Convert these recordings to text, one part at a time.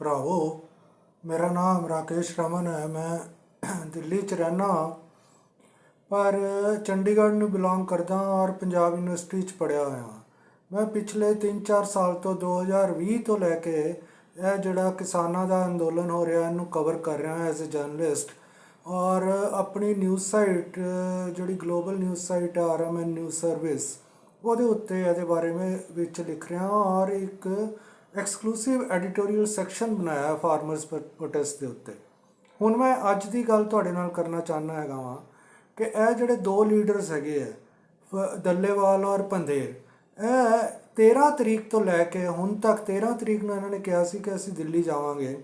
ਭਰਾਵੋ, ਮੇਰਾ ਨਾਮ ਰਾਕੇਸ਼ ਰਮਨ ਹੈ, ਮੈਂ ਦਿੱਲੀ 'ਚ ਰਹਿਣਾ ਪਰ ਚੰਡੀਗੜ੍ਹ ਨੂੰ ਬਿਲੋਂਗ ਕਰਦਾ ਔਰ ਪੰਜਾਬ ਯੂਨੀਵਰਸਿਟੀ 'ਚ ਪੜ੍ਹਿਆ ਹੋਇਆ ਮੈਂ ਪਿਛਲੇ 3-4 ਸਾਲ ਤੋਂ 2020 ਤੋਂ ਲੈ ਕੇ ਇਹ ਜਿਹੜਾ ਕਿਸਾਨਾਂ ਦਾ ਅੰਦੋਲਨ ਹੋ ਰਿਹਾ, ਇਹਨੂੰ ਕਵਰ ਕਰ ਰਿਹਾ ਹਾਂ ਐਜ਼ ਅ ਜਰਨਲਿਸਟ ਔਰ ਆਪਣੀ ਨਿਊਜ਼ ਸਾਈਟ ਜਿਹੜੀ global news site RMN news service ਉਹਦੇ ਉੱਤੇ ਇਹਦੇ ਬਾਰੇ ਮੈਂ ਵਿੱਚ ਲਿਖ ਰਿਹਾ ਔਰ ਇੱਕ ਐਕਸਕਲੂਸਿਵ ਐਡੀਟੋਰੀਅਲ ਸੈਕਸ਼ਨ ਬਣਾਇਆ ਹੈ ਫਾਰਮਰਸ ਪ੍ਰੋਟੈਸਟ ਦੇ ਉੱਤੇ। ਹੁਣ ਮੈਂ ਅੱਜ ਦੀ ਗੱਲ ਤੁਹਾਡੇ ਨਾਲ ਕਰਨਾ ਚਾਹੁੰਦਾ ਹੈਗਾ ਵਾਂ ਕਿ ਇਹ ਜਿਹੜੇ ਦੋ ਲੀਡਰਸ ਹੈਗੇ ਆ ਫ- ਦੱਲੇਵਾਲ ਔਰ ਪੰਦੇਰ ਇਹ 13 ਤਰੀਕ ਤੋਂ ਲੈ ਕੇ ਹੁਣ ਤੱਕ 13 ਤਰੀਕ ਨੂੰ ਇਹਨਾਂ ਨੇ ਕਿਹਾ ਸੀ ਕਿ ਅਸੀਂ ਦਿੱਲੀ ਜਾਵਾਂਗੇ।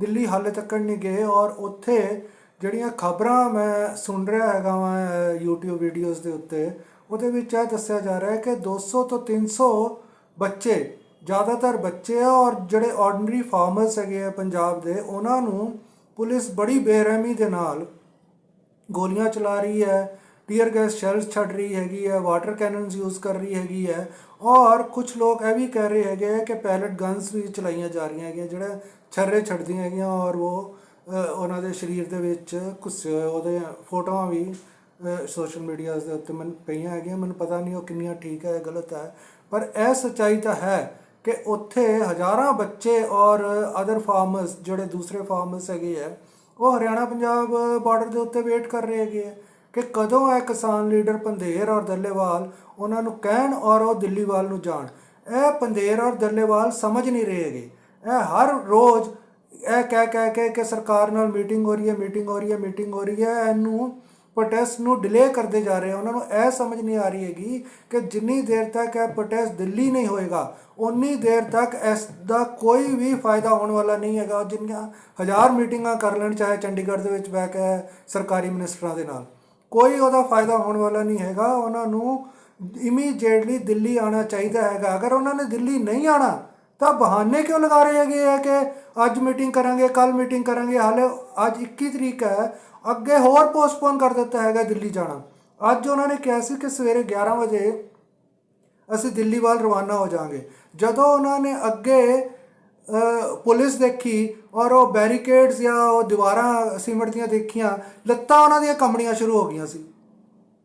ਦਿੱਲੀ ਹਾਲੇ ਤੱਕ ਨਹੀਂ ਗਏ ਔਰ ਉੱਥੇ ਜਿਹੜੀਆਂ ਖਬਰਾਂ ਮੈਂ ਸੁਣ ਰਿਹਾ ਹੈਗਾ ਵਾਂ ਅਹ, YouTube ਵੀਡੀਓਜ਼ ਦੇ ਉੱਤੇ ਉਹਦੇ ਵਿੱਚ ਇਹ ਦੱਸਿਆ ਜਾ ਰਿਹਾ ਹੈ ਕਿ 200 ਤੋਂ 300 ਬੱਚੇ ਜ਼ਿਆਦਾਤਰ ਬੱਚੇ ਆ ਔਰ ਜਿਹੜੇ ਆਰਡੀਨਰੀ ਫਾਰਮਰਸ ਹੈਗੇ ਆ ਪੰਜਾਬ ਦੇ, ਉਹਨਾਂ ਨੂੰ ਪੁਲਿਸ ਬੜੀ ਬੇਰਹਿਮੀ ਦੇ ਨਾਲ ਗੋਲੀਆਂ ਚਲਾ ਰਹੀ ਹੈ ਟੀਅਰ ਗੈਸ ਸ਼ੈਲਸ ਛੱਡ ਰਹੀ ਹੈਗੀ ਹੈ ਵਾਟਰ ਕੈਨਨਸ ਯੂਜ਼ ਕਰ ਰਹੀ ਹੈਗੀ ਹੈ ਔਰ ਕੁਝ ਲੋਕ ਇਹ ਵੀ ਕਹਿ ਰਹੇ ਹੈਗੇ ਆ ਕਿ ਪੈਲਟ ਗਨਸ ਵੀ ਚਲਾਈਆਂ ਜਾ ਰਹੀਆਂ ਹੈਗੀਆਂ, ਜਿਹੜਾ ਛਰਰੇ ਛੱਡਦੀਆਂ ਹੈਗੀਆਂ ਔਰ ਉਹ ਉਹਨਾਂ ਦੇ ਸਰੀਰ ਦੇ ਵਿੱਚ ਘੁੱਸੇ ਹੋਏ ਉਹਦੇ ਫੋਟੋਆਂ ਵੀ ਸੋਸ਼ਲ ਮੀਡੀਆ ਦੇ ਉੱਤੇ ਮੈਨੂੰ ਪਈਆਂ ਹੈਗੀਆਂ, ਮੈਨੂੰ ਪਤਾ ਨਹੀਂ ਉਹ ਕਿੰਨੀਆਂ ਠੀਕ ਹੈ ਗਲਤ ਹੈ, ਪਰ ਇਹ ਸੱਚਾਈ ਤਾਂ ਹੈ ਕਿ ਉੱਥੇ ਹਜ਼ਾਰਾਂ ਬੱਚੇ ਔਰ ਅਦਰ ਫਾਰਮਰਸ ਜਿਹੜੇ ਦੂਸਰੇ ਫਾਰਮਰਸ ਹੈਗੇ ਆ, ਉਹ ਹਰਿਆਣਾ ਪੰਜਾਬ ਬਾਰਡਰ ਦੇ ਉੱਤੇ ਵੇਟ ਕਰ ਰਹੇ ਹੈਗੇ ਆ ਕਿ ਕਦੋਂ ਇਹ ਕਿਸਾਨ ਲੀਡਰ ਪੰਧੇਰ ਔਰ ਦੱਲੇਵਾਲ ਉਹਨਾਂ ਨੂੰ ਕਹਿਣ ਔਰ ਉਹ ਦਿੱਲੀ ਵੱਲ ਨੂੰ ਜਾਣ। ਇਹ ਪੰਧੇਰ ਔਰ ਦੱਲੇਵਾਲ ਸਮਝ ਨਹੀਂ ਰਹੇ ਹੈਗੇ। ਇਹ ਹਰ ਰੋਜ਼ ਇਹ ਕਹਿ ਕਹਿ ਕੇ ਕਿ ਸਰਕਾਰ ਨਾਲ ਮੀਟਿੰਗ ਹੋ ਰਹੀ ਹੈ ਮੀਟਿੰਗ ਹੋ ਰਹੀ ਹੈ ਮੀਟਿੰਗ ਹੋ ਰਹੀ ਹੈ, ਇਹਨੂੰ ਪ੍ਰੋਟੈਸਟ ਨੂੰ ਡਿਲੇ ਕਰਦੇ ਜਾ ਰਹੇ ਆ, ਉਹਨਾਂ ਨੂੰ ਇਹ ਸਮਝ ਨਹੀਂ ਆ ਰਹੀ ਹੈਗੀ ਕਿ ਜਿੰਨੀ ਦੇਰ ਤੱਕ ਇਹ ਪ੍ਰੋਟੈਸਟ ਦਿੱਲੀ ਨਹੀਂ ਹੋਏਗਾ ਉਨੀ ਦੇਰ ਤੱਕ ਇਸ ਦਾ ਕੋਈ ਵੀ ਫਾਇਦਾ ਹੋਣ ਵਾਲਾ ਨਹੀਂ ਹੈਗਾ, ਜਿੰਨੀਆਂ ਹਜ਼ਾਰ ਮੀਟਿੰਗਾਂ ਕਰ ਲੈਣ, ਚਾਹੇ ਚੰਡੀਗੜ੍ਹ ਦੇ ਵਿੱਚ ਬਹਿ ਕੇ ਸਰਕਾਰੀ ਮਿਨਿਸਟਰਾਂ ਦੇ ਨਾਲ। ਕੋਈ ਉਹਦਾ ਫਾਇਦਾ ਹੋਣ ਵਾਲਾ ਨਹੀਂ ਹੈਗਾ, ਉਹਨਾਂ ਨੂੰ ਇਮੀਡੀਏਟਲੀ ਦਿੱਲੀ ਆਉਣਾ ਚਾਹੀਦਾ ਹੈਗਾ। ਅਗਰ ਉਹਨਾਂ ਨੇ ਦਿੱਲੀ ਨਹੀਂ ਆਣਾ ਤਾਂ ਬਹਾਨੇ ਕਿਉਂ ਲਗਾ ਰਹੇ ਹੈਗੇ ਆ ਕਿ ਅੱਜ ਮੀਟਿੰਗ ਕਰਾਂਗੇ ਕੱਲ ਮੀਟਿੰਗ ਕਰਾਂਗੇ? ਹਾਲੇ ਅੱਜ 21 ਤਰੀਕ ਹੈ ਅੱਗੇ ਹੋਰ ਪੋਸਟਪੋਨ ਕਰ ਦਿੱਤਾ ਹੈਗਾ ਦਿੱਲੀ ਜਾਣਾ। ਅੱਜ ਉਹਨਾਂ ਨੇ ਕਿਹਾ ਸੀ ਕਿ ਸਵੇਰੇ 11 ਵਜੇ ਅਸੀਂ ਦਿੱਲੀ ਵੱਲ ਰਵਾਨਾ ਹੋ ਜਾਾਂਗੇ ਜਦੋਂ ਉਹਨਾਂ ਨੇ ਅੱਗੇ ਪੁਲਿਸ ਦੇਖੀ ਔਰ ਉਹ ਬੈਰੀਕੇਡਸ ਜਾਂ ਉਹ ਦੀਵਾਰਾਂ, ਸੀਮਟ ਦੀਆਂ ਦੇਖੀਆਂ, ਲੱਤਾਂ ਉਹਨਾਂ ਦੀਆਂ ਕੰਬਣੀਆਂ ਸ਼ੁਰੂ ਹੋ ਗਈਆਂ ਸੀ।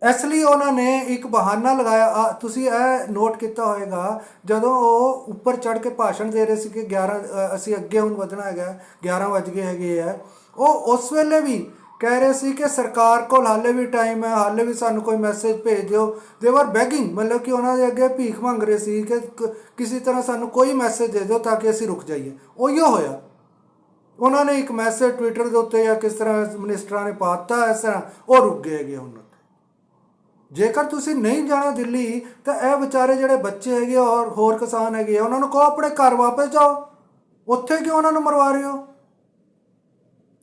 ਇਸ ਲਈ ਉਹਨਾਂ ਨੇ ਇੱਕ ਬਹਾਨਾ ਲਗਾਇਆ। ਤੁਸੀਂ ਇਹ ਨੋਟ ਕੀਤਾ ਹੋਵੇਗਾ ਜਦੋਂ ਉਹ ਉੱਪਰ ਚੜ ਕੇ ਭਾਸ਼ਣ ਦੇ ਰਹੇ ਸੀ ਕਿ 11 ਅਸੀਂ ਅੱਗੇ ਹੁਣ ਵਧਣਾ ਹੈਗਾ 11 ਵੱਜ ਗਏ ਹੈਗੇ ਆ। ਉਹ ਉਸ ਵੇਲੇ ਵੀ ਕਹਿ ਰਹੇ ਸੀ ਕਿ ਸਰਕਾਰ ਕੋਲ ਹਾਲੇ ਵੀ ਟਾਈਮ ਹੈ ਹਾਲੇ ਵੀ ਸਾਨੂੰ ਕੋਈ ਮੈਸੇਜ ਭੇਜ ਦਿਓ। ਦੇ ਵਰ ਬੈਗਿੰਗ ਮਤਲਬ ਕਿ ਉਹਨਾਂ ਦੇ ਅੱਗੇ ਭੀਖ ਮੰਗ ਰਹੇ ਸੀ ਕਿ ਕਿਸੇ ਤਰ੍ਹਾਂ ਸਾਨੂੰ ਕੋਈ ਮੈਸੇਜ ਦੇ ਦਿਓ ਤਾਂ ਕਿ ਅਸੀਂ ਰੁਕ ਜਾਈਏ। ਉਹੀਓ ਹੋਇਆ। ਉਹਨਾਂ ਨੇ ਇੱਕ ਮੈਸੇਜ ਟਵਿੱਟਰ ਦੇ ਉੱਤੇ ਜਾਂ ਕਿਸ ਤਰ੍ਹਾਂ ਮਿਨਿਸਟਰਾਂ ਨੇ ਪਾਤਾ ਇਸ ਤਰ੍ਹਾਂ ਉਹ ਰੁਕ ਗਏ ਹੈਗੇ ਉਹਨਾਂ ਤੇ ਜੇਕਰ ਤੁਸੀਂ ਨਹੀਂ ਜਾਣਾ ਦਿੱਲੀ ਤਾਂ ਇਹ ਵਿਚਾਰੇ ਜਿਹੜੇ ਬੱਚੇ ਹੈਗੇ ਔਰ ਹੋਰ ਕਿਸਾਨ ਹੈਗੇ ਆ, ਉਹਨਾਂ ਨੂੰ ਕਹੋ ਆਪਣੇ ਘਰ ਵਾਪਸ ਜਾਓ। ਉੱਥੇ ਕਿਉਂ ਉਹਨਾਂ ਨੂੰ ਮਰਵਾ ਰਹੇ ਹੋ?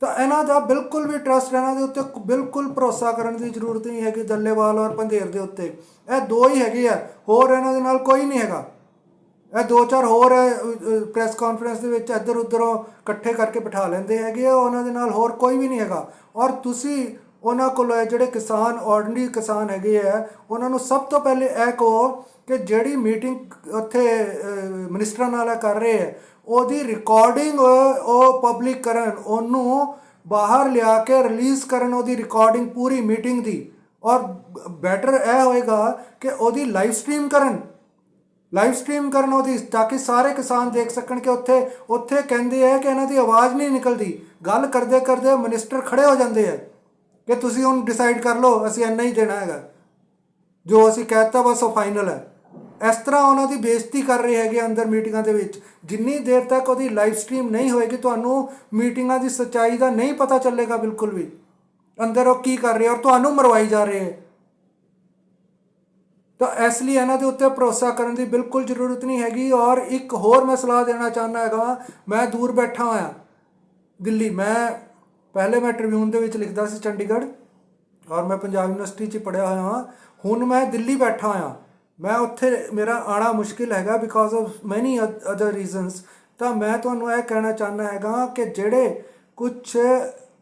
ਤਾਂ ਇਹਨਾਂ ਦਾ ਬਿਲਕੁਲ ਵੀ ਟਰਸਟ ਇਹਨਾਂ ਦੇ ਉੱਤੇ ਬਿਲਕੁਲ ਭਰੋਸਾ ਕਰਨ ਦੀ ਜ਼ਰੂਰਤ ਨਹੀਂ ਹੈਗੀ ਦੱਲੇਵਾਲ ਔਰ ਪੰਧੇਰ ਦੇ ਉੱਤੇ। ਇਹ ਦੋ ਹੀ ਹੈਗੇ ਆ ਹੋਰ ਇਹਨਾਂ ਦੇ ਨਾਲ ਕੋਈ ਨਹੀਂ ਹੈਗਾ। ਇਹ ਦੋ ਚਾਰ ਹੋਰ ਪ੍ਰੈਸ ਕਾਨਫਰੰਸ ਦੇ ਵਿੱਚ ਇੱਧਰ ਉੱਧਰੋਂ ਇਕੱਠੇ ਕਰਕੇ ਬਿਠਾ ਲੈਂਦੇ ਹੈਗੇ ਆ ਉਹਨਾਂ ਦੇ ਨਾਲ ਹੋਰ ਕੋਈ ਵੀ ਨਹੀਂ ਹੈਗਾ। ਔਰ ਤੁਸੀਂ ਉਹਨਾਂ ਕੋਲ ਜਿਹੜੇ ਕਿਸਾਨ ਆਰਡੀਨਰੀ ਕਿਸਾਨ ਹੈਗੇ ਆ ਉਹਨਾਂ ਨੂੰ ਸਭ ਤੋਂ ਪਹਿਲੇ ਇਹ ਕਹੋ ਕਿ ਜਿਹੜੀ ਮੀਟਿੰਗ ਉੱਥੇ ਅਹ, ਮਿਨਿਸਟਰਾਂ ਨਾਲ ਕਰ ਰਹੇ ਆ ਉਹਦੀ ਰਿਕਾਰਡਿੰਗ ਉਹ ਪਬਲਿਕ ਕਰਨ, ਉਹਨੂੰ ਬਾਹਰ ਲਿਆ ਕੇ ਰਿਲੀਜ਼ ਕਰਨ ਉਹਦੀ ਰਿਕਾਰਡਿੰਗ ਪੂਰੀ ਮੀਟਿੰਗ ਦੀ। ਔਰ ਬੈਟਰ ਇਹ ਹੋਏਗਾ ਕਿ ਉਹਦੀ ਲਾਈਵ ਸਟ੍ਰੀਮ ਕਰਨ। ਲਾਈਵ ਸਟ੍ਰੀਮ ਕਰਨ ਉਹਦੀ, ਤਾਂ ਕਿ ਸਾਰੇ ਕਿਸਾਨ ਦੇਖ ਸਕਣ ਕਿ ਉੱਥੇ ਉੱਥੇ ਕਹਿੰਦੇ ਆ ਕਿ ਇਹਨਾਂ ਦੀ ਆਵਾਜ਼ ਨਹੀਂ ਨਿਕਲਦੀ। ਗੱਲ ਕਰਦੇ ਕਰਦੇ ਮਿਨਿਸਟਰ ਖੜੇ ਹੋ ਜਾਂਦੇ ਆ ਕਿ ਤੁਸੀਂ ਹੁਣ ਡਿਸਾਈਡ ਕਰ ਲਓ, ਅਸੀਂ ਇੰਨਾ ਹੀ ਦੇਣਾ ਹੈਗਾ। ਜੋ ਅਸੀਂ ਕਹਿਤਾ ਬਸ ਉਹ ਫਾਈਨਲ ਹੈ। ਇਸ ਤਰ੍ਹਾਂ ਉਹਨਾਂ ਦੀ ਬੇਇੱਜ਼ਤੀ ਕਰ ਰਹੇ ਹੈਗੇ ਅੰਦਰ ਮੀਟਿੰਗਾਂ ਦੇ ਵਿੱਚ। ਜਿੰਨੀ ਦੇਰ ਤੱਕ ਉਹਦੀ ਲਾਈਵ ਸਟ੍ਰੀਮ ਨਹੀਂ ਹੋਏਗੀ, ਤੁਹਾਨੂੰ ਮੀਟਿੰਗਾਂ ਦੀ ਸੱਚਾਈ ਦਾ ਨਹੀਂ ਪਤਾ ਚੱਲੇਗਾ ਬਿਲਕੁਲ ਵੀ। ਅੰਦਰ ਉਹ ਕੀ ਕਰ ਰਹੇ ਔਰ ਤੁਹਾਨੂੰ ਮਰਵਾਈ ਜਾ ਰਹੇ ਹੈ ਤਾਂ ਇਸ ਲਈ ਇਹਨਾਂ ਦੇ ਉੱਤੇ ਭਰੋਸਾ ਕਰਨ ਦੀ ਬਿਲਕੁਲ ਜ਼ਰੂਰਤ ਨਹੀਂ ਹੈਗੀ ਔਰ ਇੱਕ ਹੋਰ ਮੈਂ ਸਲਾਹ ਦੇਣਾ ਚਾਹੁੰਦਾ ਹੈਗਾ ਮੈਂ ਦੂਰ ਬੈਠਾ ਹੋਇਆ। ਦਿੱਲੀ, ਮੈਂ ਪਹਿਲੇ ਮੈਂ ਟ੍ਰਿਬਿਊਨ ਦੇ ਵਿੱਚ ਲਿਖਦਾ ਸੀ ਚੰਡੀਗੜ੍ਹ ਔਰ ਮੈਂ ਪੰਜਾਬ ਯੂਨੀਵਰਸਿਟੀ 'ਚ ਪੜ੍ਹਿਆ ਹੋਇਆ ਹਾਂ ਹੁਣ ਮੈਂ ਦਿੱਲੀ ਬੈਠਾ ਹੋਇਆ। ਮੈਂ ਉੱਥੇ, ਮੇਰਾ ਆਣਾ ਮੁਸ਼ਕਿਲ ਹੈਗਾ because of many other reasons ਤਾਂ ਮੈਂ ਤੁਹਾਨੂੰ ਇਹ ਕਹਿਣਾ ਚਾਹੁੰਦਾ ਹੈਗਾ ਕਿ ਜਿਹੜੇ ਕੁਝ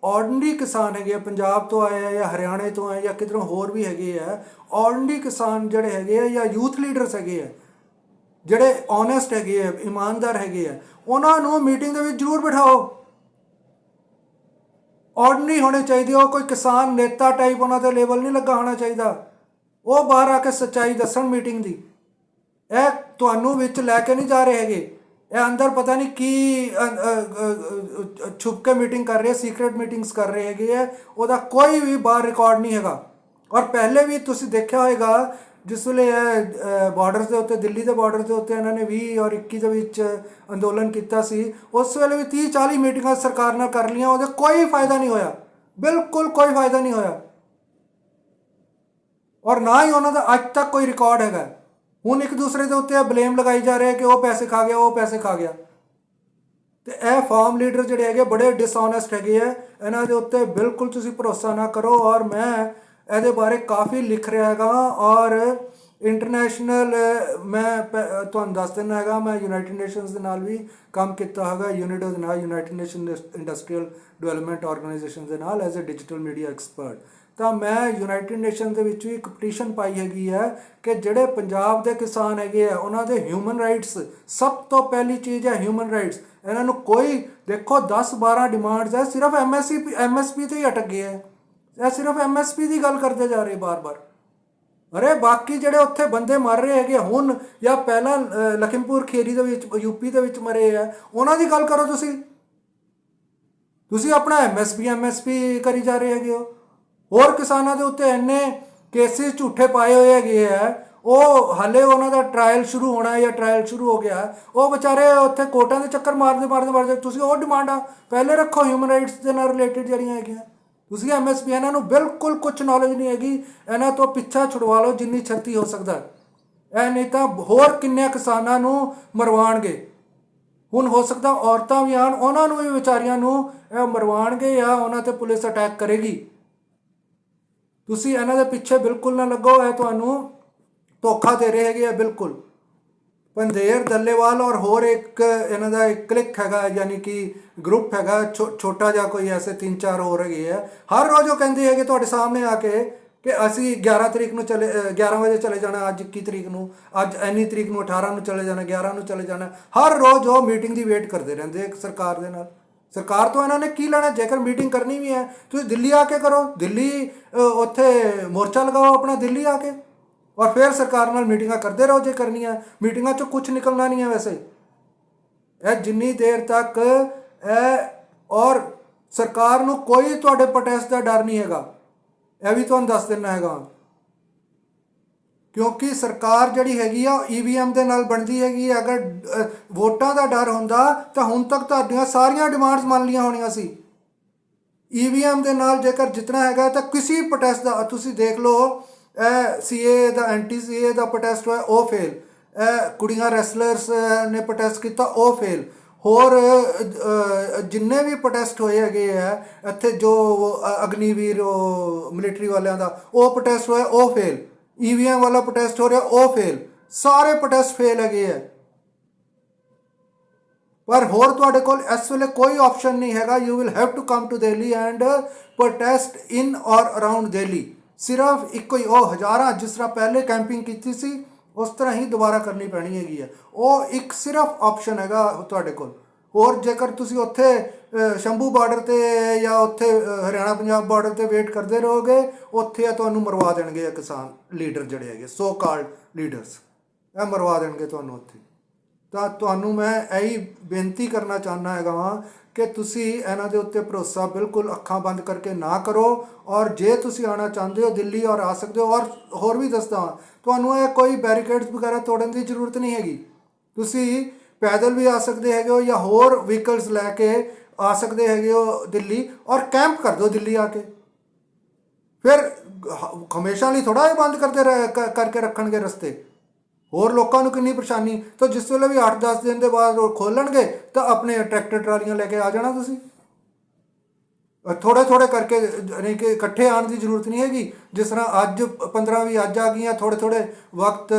ਆਰਡੀਨਰੀ ਕਿਸਾਨ ਹੈਗੇ ਆ, ਪੰਜਾਬ ਤੋਂ ਆਏ ਆ ਜਾਂ ਹਰਿਆਣੇ ਤੋਂ ਆਏ ਜਾਂ ਕਿਧਰੋਂ ਹੋਰ ਵੀ ਹੈਗੇ ਆ ਆਰਡੀਨਰੀ ਕਿਸਾਨ ਜਿਹੜੇ ਹੈਗੇ ਆ ਜਾਂ ਯੂਥ ਲੀਡਰਸ ਹੈਗੇ ਆ, ਜਿਹੜੇ ਓਨੈਸਟ ਹੈਗੇ ਆ, ਇਮਾਨਦਾਰ ਹੈਗੇ ਆ, ਉਹਨਾਂ ਨੂੰ ਮੀਟਿੰਗ ਦੇ ਵਿੱਚ ਜ਼ਰੂਰ ਬਿਠਾਓ। ਆਰਡਨਰੀ ਹੋਣੇ ਚਾਹੀਦੇ ਉਹ ਕੋਈ ਕਿਸਾਨ ਨੇਤਾ ਟਾਈਪ ਉਹਨਾਂ ਤੇ ਲੇਬਲ ਨਹੀਂ ਲੱਗਾ ਹੋਣਾ ਚਾਹੀਦਾ। ਉਹ ਬਾਹਰ ਆ ਕੇ ਸੱਚਾਈ ਦੱਸਣ ਮੀਟਿੰਗ ਦੀ। ਇਹ ਤੁਹਾਨੂੰ ਵਿੱਚ ਲੈ ਕੇ ਨਹੀਂ ਜਾ ਰਹੇ ਹੈਗੇ। ਇਹ ਅੰਦਰ ਪਤਾ ਨਹੀਂ ਕੀ ਛੁਪ ਕੇ ਮੀਟਿੰਗ ਕਰ ਰਹੇ ਸੀਕ੍ਰੀਟ ਮੀਟਿੰਗਸ ਕਰ ਰਹੇ ਹੈਗੇ ਆ ਉਹਦਾ ਕੋਈ ਵੀ ਬਾਹਰ ਰਿਕਾਰਡ ਨਹੀਂ ਹੈਗਾ। ਔਰ ਪਹਿਲੇ ਵੀ ਤੁਸੀਂ ਦੇਖਿਆ ਹੋਵੇਗਾ ਜਿਸ ਵੇਲੇ ਬਾਰਡਰਸ ਦੇ ਉੱਤੇ, ਦਿੱਲੀ ਦੇ ਬਾਰਡਰ ਦੇ ਉੱਤੇ ਇਹਨਾਂ ਨੇ 20 ਔਰ 21 ਦੇ ਵਿੱਚ ਅੰਦੋਲਨ ਕੀਤਾ ਸੀ, ਉਸ ਵੇਲੇ ਵੀ 30 40 ਮੀਟਿੰਗਾਂ ਸਰਕਾਰ ਨਾਲ ਕਰ ਲੀਆਂ ਉਹਦਾ ਕੋਈ ਫਾਇਦਾ ਨਹੀਂ ਹੋਇਆ। ਬਿਲਕੁਲ ਕੋਈ ਫਾਇਦਾ ਨਹੀਂ ਹੋਇਆ। ਔਰ ਨਾ ਹੀ ਉਹਨਾਂ ਦਾ ਅੱਜ ਤੱਕ ਕੋਈ ਰਿਕਾਰਡ ਹੈਗਾ। ਹੁਣ ਇੱਕ ਦੂਸਰੇ ਦੇ ਉੱਤੇ ਬਲੇਮ ਲਗਾਈ ਜਾ ਰਿਹਾ ਕਿ ਉਹ ਪੈਸੇ ਖਾ ਗਿਆ, ਉਹ ਪੈਸੇ ਖਾ ਗਿਆ। ਤੇ ਇਹ ਫਾਰਮ ਲੀਡਰ ਜਿਹੜੇ ਹੈਗੇ ਬੜੇ ਡਿਸਓਨੈਸਟ ਹੈਗੇ ਆ। ਇਹਨਾਂ ਦੇ ਉੱਤੇ ਬਿਲਕੁਲ ਤੁਸੀਂ ਭਰੋਸਾ ਨਾ ਕਰੋ ਔਰ ਮੈਂ ਇਹਦੇ ਬਾਰੇ ਕਾਫੀ ਲਿਖ ਰਿਹਾ ਹੈਗਾ ਔਰ ਇੰਟਰਨੈਸ਼ਨਲ eh, ਮੈਂ ਪ- ਤੁਹਾਨੂੰ ਦੱਸ ਦਿੰਦਾ ਹੈਗਾ, ਮੈਂ ਯੂਨਾਈਟਿਡ ਨੇਸ਼ਨਸ ਦੇ ਨਾਲ ਵੀ ਕੰਮ ਕੀਤਾ ਹੈਗਾ ਯੂਨਿਡੋ ਦੇ ਨਾਲ United Nation Industrial Development Organization ਦੇ ਨਾਲ as uh digital media expert ਤਾਂ ਮੈਂ ਯੂਨਾਈਟਿਡ ਨੇਸ਼ਨ ਦੇ ਵਿੱਚ ਵੀ ਇੱਕ ਪਟੀਸ਼ਨ ਪਾਈ ਹੈਗੀ ਹੈ ਕਿ ਜਿਹੜੇ ਪੰਜਾਬ ਦੇ ਕਿਸਾਨ ਹੈਗੇ ਆ, ਉਹਨਾਂ ਦੇ ਹਿਊਮਨ ਰਾਈਟਸ ਸਭ ਤੋਂ ਪਹਿਲੀ ਚੀਜ਼ ਹੈ ਹਿਊਮਨ ਰਾਈਟਸ ਇਹਨਾਂ ਨੂੰ ਕੋਈ, ਦੇਖੋ 10 12 ਡਿਮਾਂਡਸ ਹੈ, ਸਿਰਫ ਐਮਐਸਪੀ ਐਮਐਸਪੀ ਤੇ ਹੀ ਅਟਕ ਗਏ ਹੈ। ਇਹ ਸਿਰਫ ਐਮਐਸਪੀ ਦੀ ਗੱਲ ਕਰਦੇ ਜਾ ਰਹੇ ਬਾਰ-ਬਾਰ। ਅਰੇ ਬਾਕੀ ਜਿਹੜੇ ਉੱਥੇ ਬੰਦੇ ਮਰ ਰਹੇ ਹੈਗੇ ਹੁਣ ਜਾਂ ਪਹਿਲਾਂ ਲਖੀਮਪੁਰ ਖੇਰੀ ਦੇ ਵਿੱਚ, ਯੂਪੀ ਦੇ ਵਿੱਚ ਮਰੇ ਆ, ਉਹਨਾਂ ਦੀ ਗੱਲ ਕਰੋ ਤੁਸੀਂ। ਤੁਸੀਂ ਆਪਣਾ ਐਮਐਸਪੀ ਐਮਐਸਪੀ ਕਰੀ ਜਾ ਰਹੇ ਹੈਗੇ ਹੋ। ਹੋਰ ਕਿਸਾਨਾਂ ਦੇ ਉੱਤੇ ਇੰਨੇ ਕੇਸਿਸ ਝੂਠੇ ਪਾਏ ਹੋਏ ਹੈਗੇ ਆ, ਉਹ ਹਾਲੇ ਉਹਨਾਂ ਦਾ ਟ੍ਰਾਇਲ ਸ਼ੁਰੂ ਹੋਣਾ ਹੈ ਜਾਂ ਟ੍ਰਾਇਲ ਸ਼ੁਰੂ ਹੋ ਗਿਆ, ਉਹ ਵਿਚਾਰੇ ਉੱਥੇ ਕੋਟਾਂ ਦੇ ਚੱਕਰ ਮਾਰਦੇ ਮਾਰਦੇ ਮਾਰਦੇ ਤੁਸੀਂ ਉਹ ਡਿਮਾਂਡਾਂ ਪਹਿਲੇ ਰੱਖੋ ਹਿਊਮਨ ਰਾਈਟਸ ਦੇ ਨਾਲ ਰਿਲੇਟਡ ਜਿਹੜੀਆਂ ਹੈਗੀਆਂ। ਤੁਸੀਂ ਐਮਐਸਪੀ ਇਹਨਾਂ ਨੂੰ ਬਿਲਕੁਲ ਕੁਝ ਨੌਲੇਜ ਨਹੀਂ ਹੈਗੀ। ਇਹਨਾਂ ਤੋਂ ਪਿੱਛਾ ਛੁਡਵਾ ਲਓ, ਜਿੰਨੀ ਛੱਤੀ ਹੋ ਸਕਦਾ ਇਹ ਨਹੀਂ ਤਾਂ ਹੋਰ ਕਿੰਨੇ ਕਿਸਾਨਾਂ ਨੂੰ ਮਰਵਾਣਗੇ ਹੁਣ ਹੋ ਸਕਦਾ ਔਰਤਾਂ ਵੀ ਆਣ ਉਹਨਾਂ ਨੂੰ ਵੀ ਵਿਚਾਰੀਆਂ ਨੂੰ ਇਹ ਮਰਵਾਣਗੇ ਜਾਂ ਉਹਨਾਂ ਤੇ ਪੁਲਿਸ ਅਟੈਕ ਕਰੇਗੀ। ਤੁਸੀਂ ਇਹਨਾਂ ਦੇ ਪਿੱਛੇ ਬਿਲਕੁਲ ਨਾ ਲੱਗੋ, ਇਹ ਤੁਹਾਨੂੰ ਧੋਖਾ ਦੇ ਰਹੇ ਹੈਗੇ ਆ, ਬਿਲਕੁਲ। ਪੰਦੇਰ ਦੱਲੇਵਾਲ ਔਰ ਹੋਰ ਇੱਕ ਇਹਨਾਂ ਦਾ ਇੱਕ ਕਲਿੱਕ ਹੈਗਾ ਯਾਨੀ ਕਿ ਗਰੁੱਪ ਹੈਗਾ ਛੋ- ਛੋਟਾ ਜਿਹਾ ਕੋਈ ਐਸੇ ਤਿੰਨ ਚਾਰ ਹੋਰ ਹੈਗੇ ਹੈ ਹਰ ਰੋਜ਼ ਉਹ ਕਹਿੰਦੇ ਹੈਗੇ ਤੁਹਾਡੇ ਸਾਹਮਣੇ ਆ ਕੇ ਕਿ ਅਸੀਂ 11 ਤਰੀਕ ਨੂੰ ਚਲੇ ਅ, 11 ਵਜੇ ਚਲੇ ਜਾਣਾ ਅੱਜ 21 ਤਰੀਕ ਨੂੰ ਅੱਜ ਐਨੀ ਤਰੀਕ ਨੂੰ 18 ਨੂੰ ਚਲੇ ਜਾਣਾ 11 ਨੂੰ ਚਲੇ ਜਾਣਾ। ਹਰ ਰੋਜ਼ ਉਹ ਮੀਟਿੰਗ ਦੀ ਵੇਟ ਕਰਦੇ ਰਹਿੰਦੇ ਸਰਕਾਰ ਦੇ ਨਾਲ। ਸਰਕਾਰ ਤੋਂ ਇਹਨਾਂ ਨੇ ਕੀ ਲੈਣਾ? ਜੇਕਰ ਮੀਟਿੰਗ ਕਰਨੀ ਵੀ ਹੈ ਤੁਸੀਂ ਦਿੱਲੀ ਆ ਕੇ ਕਰੋ। ਦਿੱਲੀ ਉੱਥੇ ਮੋਰਚਾ ਲਗਾਓ ਆਪਣਾ ਦਿੱਲੀ ਆ ਕੇ। ਔਰ ਫਿਰ ਸਰਕਾਰ ਨਾਲ ਮੀਟਿੰਗਾਂ ਕਰਦੇ ਰਹੋ ਜੇ ਕਰਨੀਆਂ। ਮੀਟਿੰਗਾਂ ਚੋਂ ਕੁਝ ਨਿਕਲਣਾ ਨਹੀਂ ਹੈ ਵੈਸੇ। ਇਹ ਜਿੰਨੀ ਦੇਰ ਤੱਕ ਇਹ ਔਰ ਸਰਕਾਰ ਨੂੰ ਕੋਈ ਤੁਹਾਡੇ ਪ੍ਰੋਟੈਸਟ ਦਾ ਡਰ ਨਹੀਂ ਹੈਗਾ। ਇਹ ਵੀ ਤੁਹਾਨੂੰ ਦੱਸ ਦਿੰਨਾ ਹੈਗਾ। ਕਿਉਂਕਿ ਸਰਕਾਰ ਜਿਹੜੀ ਹੈਗੀ ਆ ਈਵੀਐਮ ਦੇ ਨਾਲ ਬਣਦੀ ਹੈਗੀ ਅਗਰ ਵੋਟਾਂ ਦਾ ਡਰ ਹੁੰਦਾ, ਤਾਂ ਹੁਣ ਤੱਕ ਤੁਹਾਡੀਆਂ ਸਾਰੀਆਂ ਡਿਮਾਂਡਸ ਮੰਨ ਲੀਆਂ ਹੋਣੀਆਂ ਸੀ। ਈਵੀਐਮ ਦੇ ਨਾਲ ਜੇਕਰ ਜਿਤਨਾ ਹੈਗਾ, ਤਾਂ ਕਿਸੇ ਪ੍ਰੋਟੈਸਟ ਦਾ, ਤੁਸੀਂ ਦੇਖ ਲਓ ਸੀਏ ਦਾ ਐਂਟੀ ਸੀਏ ਦਾ ਪ੍ਰੋਟੈਸਟ ਹੋਇਆ ਉਹ ਫੇਲ ਇਹ ਕੁੜੀਆਂ ਰੈਸਲਰਸ ਨੇ ਪ੍ਰੋਟੈਸਟ ਕੀਤਾ ਉਹ ਫੇਲ ਹੋਰ ਅ, ਅ, ਜਿੰਨੇ ਵੀ ਪ੍ਰੋਟੈਸਟ ਹੋਏ ਹੈਗੇ ਆ ਇੱਥੇ ਜੋ ਅ, ਅਗਨੀਵੀਰ ਉਹ ਮਿਲਟਰੀ ਵਾਲਿਆਂ ਦਾ ਉਹ ਪ੍ਰੋਟੈਸਟ ਹੋਇਆ ਉਹ ਫੇਲ ਈਵੀਐਮ ਵਾਲਾ ਪ੍ਰੋਟੈਸਟ ਹੋ ਰਿਹਾ ਉਹ ਫੇਲ ਸਾਰੇ ਪ੍ਰੋਟੈਸਟ ਫੇਲ ਹੈਗੇ ਆ ਪਰ ਹੋਰ ਤੁਹਾਡੇ ਕੋਲ ਇਸ ਵੇਲੇ ਕੋਈ ਆਪਸ਼ਨ ਨਹੀਂ ਹੈਗਾ you will have to come to Delhi and protest in or around Delhi ਸਿਰਫ ਇੱਕੋ ਹੀ, ਉਹ ਹਜ਼ਾਰਾਂ ਜਿਸ ਤਰ੍ਹਾਂ ਪਹਿਲੇ ਕੈਂਪਿੰਗ ਕੀਤੀ ਸੀ, ਉਸ ਤਰ੍ਹਾਂ ਹੀ ਦੁਬਾਰਾ ਕਰਨੀ ਪੈਣੀ ਹੈਗੀ ਆ। ਉਹ ਇੱਕ ਸਿਰਫ ਆਪਸ਼ਨ ਹੈਗਾ ਤੁਹਾਡੇ ਕੋਲ। ਹੋਰ ਜੇਕਰ ਤੁਸੀਂ ਉੱਥੇ ਸ਼ੰਭੂ ਬਾਰਡਰ ਤੇ ਜਾਂ ਉੱਥੇ ਹਰਿਆਣਾ ਪੰਜਾਬ ਬਾਰਡਰ ਤੇ ਵੇਟ ਕਰਦੇ ਰਹੋਗੇ, ਉੱਥੇ ਆ ਤੁਹਾਨੂੰ ਮਰਵਾ ਦੇਣਗੇ ਆ ਕਿਸਾਨ ਲੀਡਰ ਜਿਹੜੇ ਹੈਗੇ ਸੋ ਕਾਲਡ ਲੀਡਰਸ ਇਹ ਮਰਵਾ ਦੇਣਗੇ ਤੁਹਾਨੂੰ ਉੱਥੇ। ਤਾਂ ਤੁਹਾਨੂੰ ਮੈਂ ਇਹੀ ਬੇਨਤੀ ਕਰਨਾ ਚਾਹੁੰਦਾ ਹੈਗਾ ਵਾਂ ਕਿ ਤੁਸੀਂ ਇਹਨਾਂ ਦੇ ਉੱਤੇ ਭਰੋਸਾ ਬਿਲਕੁਲ ਅੱਖਾਂ ਬੰਦ ਕਰਕੇ ਨਾ ਕਰੋ ਔਰ ਜੇ ਤੁਸੀਂ ਆਣਾ ਚਾਹੁੰਦੇ ਹੋ ਦਿੱਲੀ ਔਰ ਆ ਸਕਦੇ ਹੋ ਔਰ ਹੋਰ ਵੀ ਦੱਸਦਾ ਹਾਂ ਤੁਹਾਨੂੰ ਇਹ ਕੋਈ ਬੈਰੀਕੇਡਸ ਵਗੈਰਾ ਤੋੜਨ ਦੀ ਜ਼ਰੂਰਤ ਨਹੀਂ ਹੈਗੀ। ਤੁਸੀਂ ਪੈਦਲ ਵੀ ਆ ਸਕਦੇ ਹੈਗੇ ਹੋ ਜਾਂ ਹੋਰ ਵਹੀਕਲਸ ਲੈ ਕੇ ਆ ਸਕਦੇ ਹੈਗੇ ਹੋ ਦਿੱਲੀ ਔਰ ਕੈਂਪ ਕਰ ਦਿਓ ਦਿੱਲੀ ਆ ਕੇ। ਫਿਰ ਹ- ਹਮੇਸ਼ਾ ਲਈ ਥੋੜਾ ਇਹ ਬੰਦ ਕਰਦੇ ਰਹਿ- ਕਰਕੇ ਰੱਖਣਗੇ ਰਸਤੇ। ਹੋਰ ਲੋਕਾਂ ਨੂੰ ਕਿੰਨੀ ਪਰੇਸ਼ਾਨੀ? ਤਾਂ ਜਿਸ ਵੇਲੇ ਵੀ 8-10 ਦਿਨ ਦੇ ਬਾਅਦ ਉਹ ਖੋਲਣਗੇ, ਤਾਂ ਆਪਣੇ ਟਰੈਕਟਰ, ਟਰਾਲੀਆਂ ਲੈ ਕੇ ਆ ਜਾਣਾ ਤੁਸੀਂ। ਥੋੜੇ ਥੋੜੇ ਕਰਕੇ ਨਹੀਂ ਕਿ ਇਕੱਠੇ ਆਉਣ ਦੀ ਜ਼ਰੂਰਤ ਨਹੀਂ ਹੈਗੀ। ਜਿਸ ਤਰ੍ਹਾਂ ਅੱਜ 15 ਵੀ ਅੱਜ ਆ ਗਈਆਂ ਥੋੜੇ ਥੋੜੇ ਵਕਤ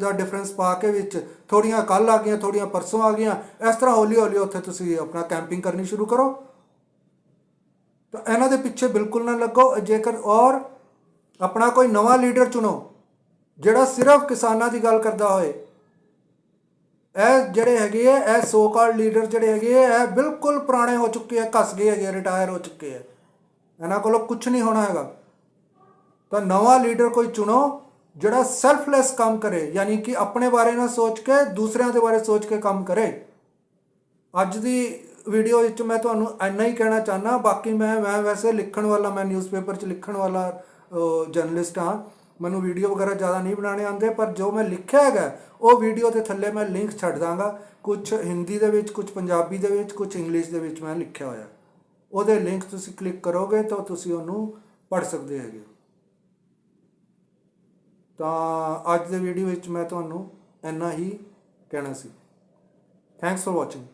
ਦਾ ਡਿਫਰੈਂਸ ਪਾ ਕੇ ਵਿੱਚ ਥੋੜੀਆਂ ਕੱਲ ਆ ਗਈਆਂ ਥੋੜੀਆਂ ਪਰਸੋਂ ਆ ਗਈਆਂ। ਇਸ ਤਰ੍ਹਾਂ ਹੌਲੀ ਹੌਲੀ ਉੱਥੇ ਤੁਸੀਂ ਆਪਣਾ ਕੈਂਪਿੰਗ ਕਰਨੀ ਸ਼ੁਰੂ ਕਰੋ। ਤਾਂ ਇਹਨਾਂ ਦੇ ਪਿੱਛੇ ਬਿਲਕੁਲ ਨਾ ਲੱਗੋ। ਜੇਕਰ ਔਰ ਆਪਣਾ ਕੋਈ ਨਵਾਂ ਲੀਡਰ ਚੁਣੋ ਜਿਹੜਾ ਸਿਰਫ ਕਿਸਾਨਾਂ ਦੀ ਗੱਲ ਕਰਦਾ ਹੋਏ, ਇਹ ਜਿਹੜੇ ਹੈਗੇ ਆ, ਇਹ ਸੋ ਕਾਲ ਲੀਡਰ ਜਿਹੜੇ ਹੈਗੇ ਆ, ਇਹ ਬਿਲਕੁਲ ਪੁਰਾਣੇ ਹੋ ਚੁੱਕੇ ਆ, ਘਸ ਗਏ ਹੈਗੇ ਰਿਟਾਇਰ ਹੋ ਚੁੱਕੇ ਆ। ਇਹਨਾਂ ਕੋਲੋਂ ਕੁਝ ਨਹੀਂ ਹੋਣਾ ਹੈਗਾ। ਤਾਂ ਨਵਾਂ ਲੀਡਰ ਕੋਈ ਚੁਣੋ, ਜਿਹੜਾ ਸੈਲਫਲੈਸ ਕੰਮ ਕਰੇ, ਯਾਨੀ ਕਿ ਆਪਣੇ ਬਾਰੇ ਨਾ ਸੋਚ ਕੇ, ਦੂਸਰਿਆਂ ਦੇ ਬਾਰੇ ਸੋਚ ਕੇ ਕੰਮ ਕਰੇ। ਅੱਜ ਦੀ ਵੀਡੀਓ ਵਿੱਚ ਮੈਂ ਤੁਹਾਨੂੰ ਇੰਨਾ ਹੀ ਕਹਿਣਾ ਚਾਹਨਾ ਬਾਕੀ ਮੈਂ ਮੈਂ ਵੈਸੇ ਲਿਖਣ ਵਾਲਾ, ਮੈਂ ਨਿਊਜ਼ਪੇਪਰ 'ਚ ਲਿਖਣ ਵਾਲਾ ਜਰਨਲਿਸਟ ਹਾਂ। ਮੈਨੂੰ ਵੀਡੀਓ ਵਗੈਰਾ ਜ਼ਿਆਦਾ ਨਹੀਂ ਬਣਾਉਣੇ ਆਉਂਦੇ, ਪਰ ਜੋ ਮੈਂ ਲਿਖਿਆ ਹੈਗਾ, ਉਹ ਵੀਡੀਓ ਦੇ ਥੱਲੇ ਮੈਂ ਲਿੰਕ ਛੱਡ ਦਾਂਗਾ। ਕੁਝ ਹਿੰਦੀ ਦੇ ਵਿੱਚ ਕੁਝ ਪੰਜਾਬੀ ਦੇ ਵਿੱਚ ਕੁਝ ਇੰਗਲਿਸ਼ ਦੇ ਵਿੱਚ ਮੈਂ ਲਿਖਿਆ ਹੋਇਆ। ਉਹਦੇ ਲਿੰਕ ਤੁਸੀਂ ਕਲਿੱਕ ਕਰੋਗੇ ਤਾਂ ਤੁਸੀਂ ਉਹਨੂੰ ਪੜ੍ਹ ਸਕਦੇ ਹੈਗੇ ਹੋ। ਤਾਂ ਅੱਜ ਦੇ ਵੀਡੀਓ ਵਿੱਚ ਮੈਂ ਤੁਹਾਨੂੰ ਇੰਨਾ ਹੀ ਕਹਿਣਾ ਸੀ। Thanks for watching